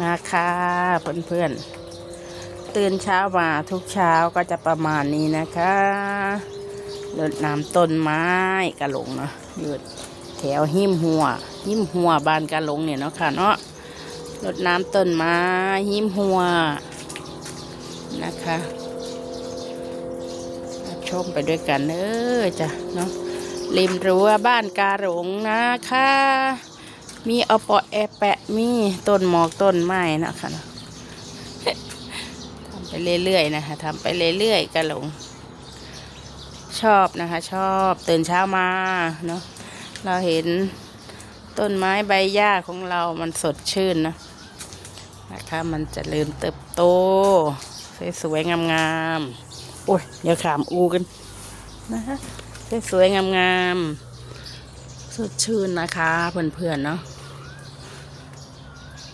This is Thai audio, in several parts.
มาค่ะเพื่อนๆตื่นเช้ามาทุกเช้าก็จะประมาณนี้นะคะรดน้ำต้นไม้กระหลงเนาะอยู่แถวหิมหัว หิมหัวบานกระหลงเนี่ยเนาะค่ะเนาะรดน้ำต้นไม้หิมหัวนะคะชมไปด้วยกันเออจ้ะเนาะริมรั้วบ้านกาหลงนะคะ มีเอาปอแอแปะมีต้นหมอกต้นไม้นะคะทำไปเรื่อยๆนะคะทำไปเรื่อยๆกันหลง ชอบนะคะ ชอบตื่นเช้ามาเนาะเราเห็นต้นไม้ใบหญ้าของเรามันสดชื่นนะนะคะ มันจะเริ่มเติบโต สวยๆงามๆโอ้ยเดี๋ยวขามอูกันนะคะสวยๆงามๆสดชื่นนะคะเพื่อนๆเนาะ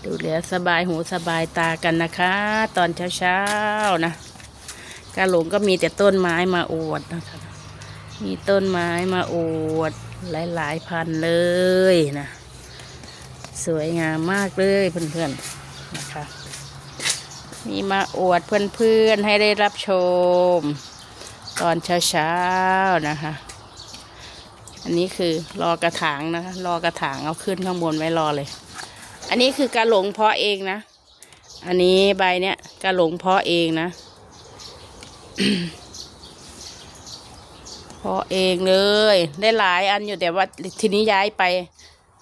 ดูแลสบายหูสบายตากันนะคะ ตอนเช้าๆนะกาหลงก็มีแต่ต้นไม้มาอวดนะคะ มีต้นไม้มาอวดหลายๆพันเลยนะ สวยงามมากเลยเพื่อนๆนะคะ มีมาอวดเพื่อนๆให้ได้รับชม ตอนเช้าๆนะคะ อันนี้คือรอกระถางนะคะ รอกระถางเอาขึ้นข้างบนไว้รอเลย อันนี้คือกระหลงเพาะเองนะ อันนี้ใบเนี้ยกระหลงเพาะเองนะ เพาะเองเลย ได้หลายอันอยู่แต่ว่าทีนี้ย้ายไป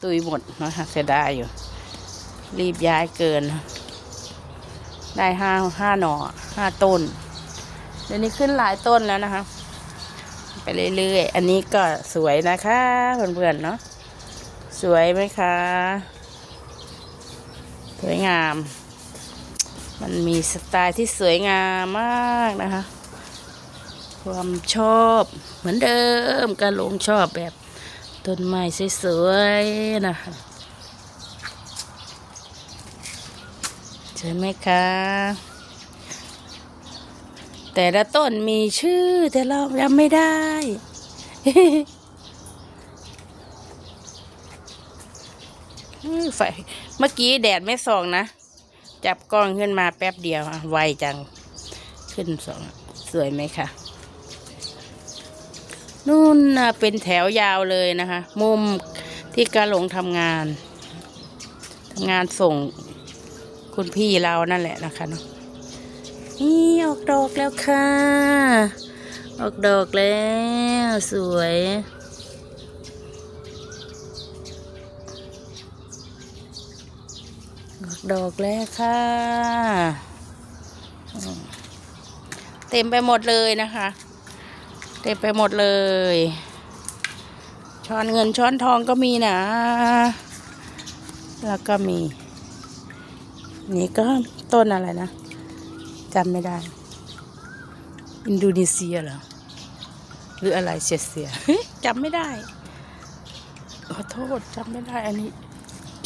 ตุยหมดนะคะเสียดายอยู่ รีบย้ายเกิน ได้ห้าห้าหน่อห้าต้น เดี๋ยวนี้ขึ้นหลายต้นแล้วนะคะ ไปเรื่อยๆ อันนี้ก็สวยนะคะเพื่อนๆเนาะสวยไหมคะ สวยงาม มันมีสไตล์ที่สวยงามมากนะคะ ความชอบเหมือนเดิมการลงชอบแบบต้นไม้สวยๆนะคะใช่ไหมคะแต่ละต้นมีชื่อแต่เราจำไม่ได้ ไฟเมื่อกี้แดดไม่ส่องนะ จับกล้องขึ้นมาแป๊บเดียวไวจัง ขึ้นสอง สวยไหมคะนู่นนะเป็นแถวยาวเลยนะคะ มุมที่กาหลงทำงานทำงานส่งคุณพี่เรานั่นแหละนะคะเนาะนี่ออกดอกแล้วค่ะ ออกดอกแล้วสวย ออก ดอกแล้วค่ะ เต็มไปหมดเลยนะคะ เต็มไปหมดเลย ช้อนเงินช้อนทองก็มีนะ แล้วก็มี นี่ก็ต้นอะไรนะจำไม่ได้ อินโดนีเซียเหรอ หรืออะไรเซียเซียจำไม่ได้ ขอโทษจำไม่ได้อันนี้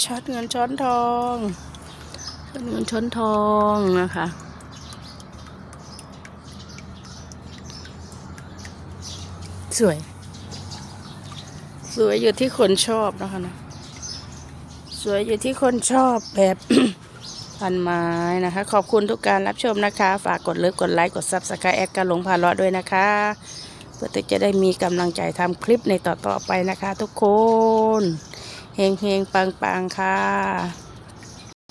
ช้อนเงินช้อนทองช้อนเงินช้อนทองนะคะสวย สวยอยู่ที่คนชอบนะคะนะสวยอยู่ที่คนชอบแบบพันไม้นะคะ ขอบคุณทุกการรับชมนะคะ ฝากกดเลิฟกดไลค์ กดซับสไครต์แอดการหลงพาเลาะด้วยนะคะ เพื่อที่จะได้มีกำลังใจทำคลิปในต่อๆไปนะคะทุกคน เฮงเฮงปังปังค่ะ